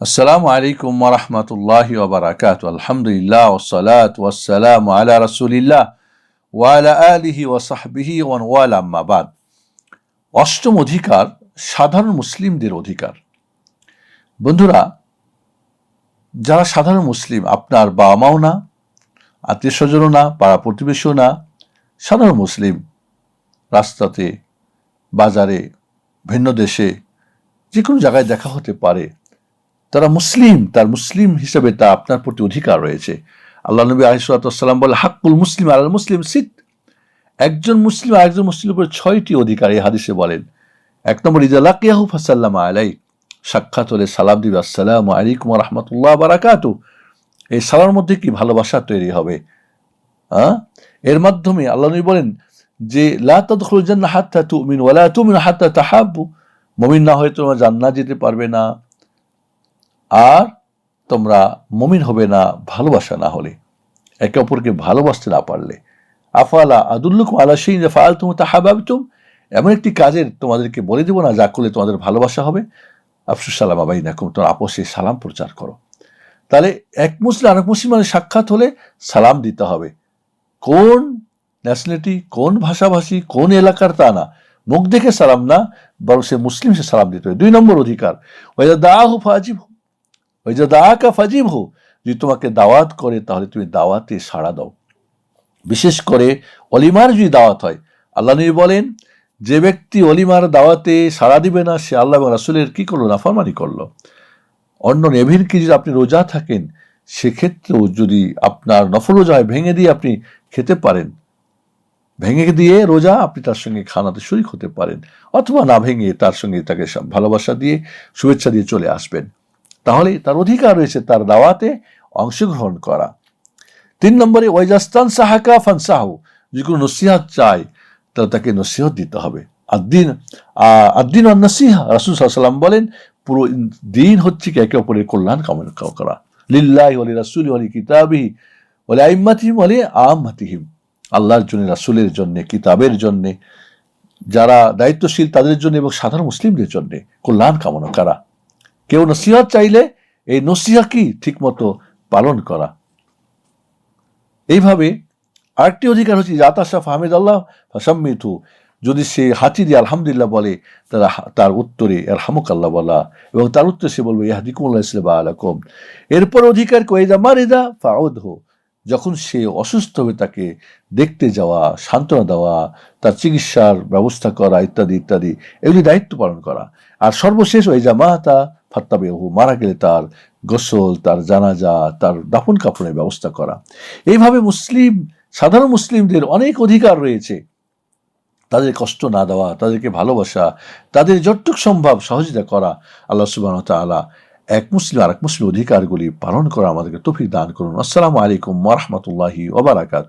আসসালামু আলাইকুম ওরহমতুল্লাহি ওবরাকাত আলহামদুলিল্লাহ ওসলাত ওয়াসালাম আলা রসুলিল্লাহ ওয়ালা আলিহি ওয়াসাহবিহি ওয়ান ওয়াল আম্মাবাদ অষ্টম অধিকার সাধারণ মুসলিমদের অধিকার। বন্ধুরা, যারা সাধারণ মুসলিম, আপনার বাবা মাও না আত্মীয় স্বজনও না পাড়া প্রতিবেশীও না, সাধারণ মুসলিম, রাস্তাতে, বাজারে, ভিন্ন দেশে যে কোনো জায়গায় দেখা হতে পারে তারা মুসলিম, তার মুসলিম হিসেবে তা আপনার প্রতি অধিকার রয়েছে। আল্লাহ নবী আলিসাল্লাম বলে, হাক্কুল মুসলিম আল্লাহ মুসলিম সিট একজন মুসলিম আরেকজন মুসলিমের উপর ছয়টি অধিকার, এই হাদিসে বলেন। এক নম্বর ইজালাকিয়াহু ফাসাল্লাম আলাই সাক্ষাৎ হলে সালাম দিবে, আসসালাম আলাইকুম রহমতুল্লাহ বারাকাত এই সালার মধ্যে কি ভালোবাসা তৈরি হবে? হ্যাঁ এর মাধ্যমে আল্লাহ নবী বলেন যে, লা তাদখুল জান্নাহ হাত্তা তুমিন ওয়ালা তুমিন হাত্তা তাহাব্বু। মুমিন না হয়ে তোমরা জান্নাত যেতে পারবে না। আর তোমরা মমিন হবে না, ভালোবাসা না হলে। একে অপরকে ভালোবাসতে না পারলে। আফালা আদুল্লুকুম আলা সেই ফাল তুমি তাহাবাবিতুম এমন একটি কাজের তোমাদেরকে বলে দেবো না, যা করলে তোমাদের ভালোবাসা হবে। আফসুস সালাম আবাই না তোমরা আপোষে সালাম প্রচার করো। তাহলে এক মুসলিম, আরেক মুসলিমের সাক্ষাৎ হলে সালাম দিতে হবে। কোন ন্যাশনালিটি কোন ভাষাভাষী, কোন এলাকার তা না। মুখ দেখে সালাম না, বরং সে মুসলিম সে সালাম দিতে হবে। দুই নম্বর অধিকার। ওয়াইদা দাহু ফাজিব ওই যে দাকা ফাজিব হো যদি তোমাকে দাওয়াত করে, তাহলে তুমি দাওয়াতে সাড়া দাও। বিশেষ করে অলিমার যদি দাওয়াত হয়, আল্লাহ নবী বলেন, যে ব্যক্তি অলিমার দাওয়াতে সাড়া দিবে না, সে আল্লাহ এবং রাসুলের কি করল? নাফরমানি করল। অন্য নেভির কি যদি আপনি রোজা থাকেন, সেক্ষেত্রেও যদি আপনার নফল রোজা হয়, ভেঙে দিয়ে আপনি খেতে পারেন। ভেঙে দিয়ে রোজা আপনি তার সঙ্গে খানাতে শরিক হতে পারেন, অথবা না ভেঙে তার সঙ্গে তাকে ভালোবাসা দিয়ে, শুভেচ্ছা দিয়ে চলে আসবেন। তাহলে তার অধিকার রয়েছে তার দাওয়াতে অংশগ্রহণ করা। তিন নম্বরে, ওয়াইজাস্তান সাহাকা ফানসাহু যে কোনো নসিহাত চায় তাহলে তাকে নসিহত দিতে হবে। আদিন আদিন নসিহা, রাসুল সাল্লাম বলেন, পুরো দিন হচ্ছে কি একে অপরের কল্যাণ কামনা করা। লিল্লাহ ওলি রাসুল ওলি কিতাবি ওলি আইম্মাতিহিম ওলি আম্মাতিহিম। আল্লাহর জন্য, রাসুলের জন্য, কিতাবের জন্য, যারা দায়িত্বশীল তাদের জন্য এবং সাধারণ মুসলিমদের জন্য কল্যাণ কামনা করা। কেউ নসিহত চাইলে এই নসিহা কি ঠিকমতো পালন করা। এইভাবে আরেকটি অধিকার হচ্ছে জাতাশা ফাহমিদ আল্লাহ ফাসাম্মিথু যদি সে হাতি দিয়ে আলহামদুলিল্লাহ বলে, তারা তার উত্তরে এর হামুক আল্লাহ বলা, এবং তার উত্তরে সে বলবে ইহাদিকুল্লাহ ইসলাম আলাকুম এরপর অধিকার কয়েদা মারিদা ফাউদ হো যখন সে অসুস্থ হয়ে তাকে দেখতে যাওয়া, সান্ত্বনা দেওয়া, তার চিকিৎসার ব্যবস্থা করা, ইত্যাদি ইত্যাদি, এগুলি দায়িত্ব পালন করা। আর সর্বশেষ ওই জামাতা ফাত্তাবেহু, মারা গেলে তার গোসল, তার জানাজা, তার দাফন কাপড়ের ব্যবস্থা করা। এইভাবে মুসলিম, সাধারণ মুসলিমদের অনেক অধিকার রয়েছে। তাদের কষ্ট না দেওয়া, তাদেরকে ভালোবাসা, তাদের যতটুক সম্ভব সহযোগিতা করা, আল্লাহ সুবাহ তালা এক মুসলিম আর এক মুসলিম অধিকারগুলি পালন করা আমাদেরকে তফিক দান করুন। আসসালামু আলাইকুম ওরহমতুল্লাহি ওবরাকাতু